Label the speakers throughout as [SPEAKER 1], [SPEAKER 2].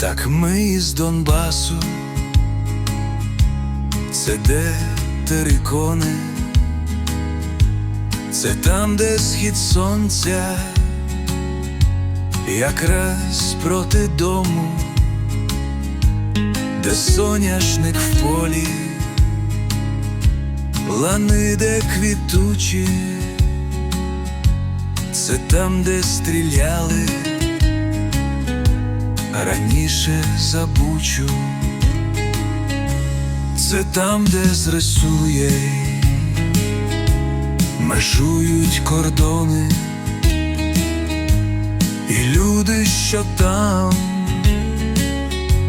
[SPEAKER 1] Так ми із Донбасу, це де терикони, це там, де схід сонця, якраз проти дому, де соняшник в полі, лани, де квітучі, це там, де стріляли раніше забучу, це там, де зрисує, межують кордони, і люди, що там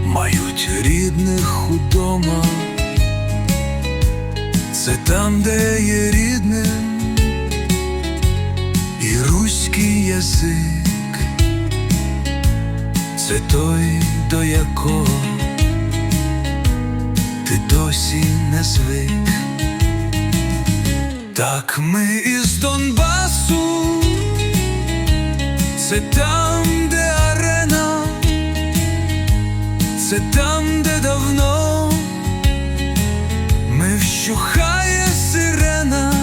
[SPEAKER 1] мають рідних удома, це там, де є рідним і руський язик це той, до якого ти досі не звик. Так ми із Донбасу, це там, де арена, це там, де давно ми вщухає сирена,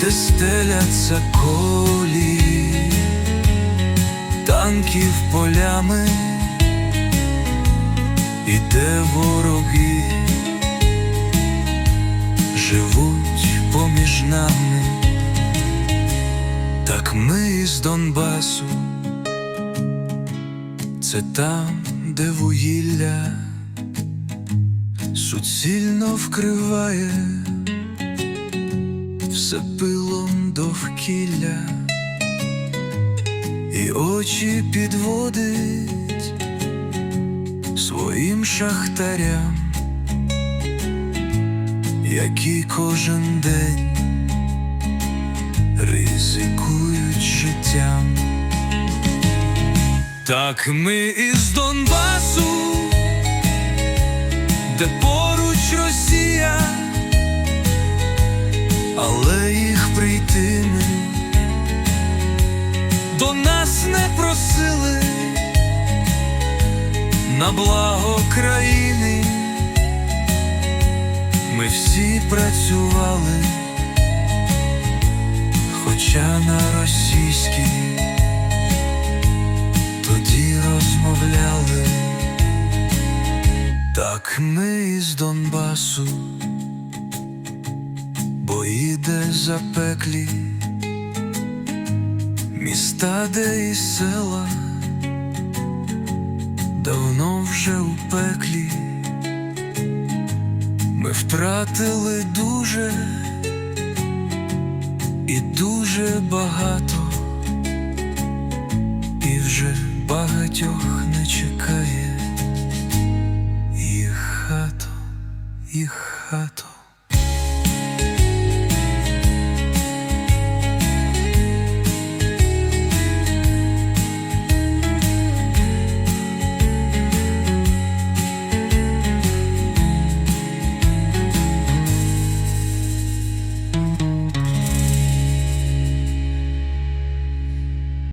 [SPEAKER 1] де стеляться колії танків полями, і де вороги. Живуть поміж нами, так ми із Донбасу, це там, де вугілля суцільно вкриває все пилом довкілля і очі підводить своїм шахтарям, які кожен день ризикують життям. Так ми із Донбасу, де поруч не просили на благо країни, ми всі працювали, хоча на російській тоді розмовляли, так ми із Донбасу, бо іде запеклі міста, де і села давно вже у пеклі, ми втратили дуже і дуже багато, і вже багатьох не чекає їх хато, їх хато.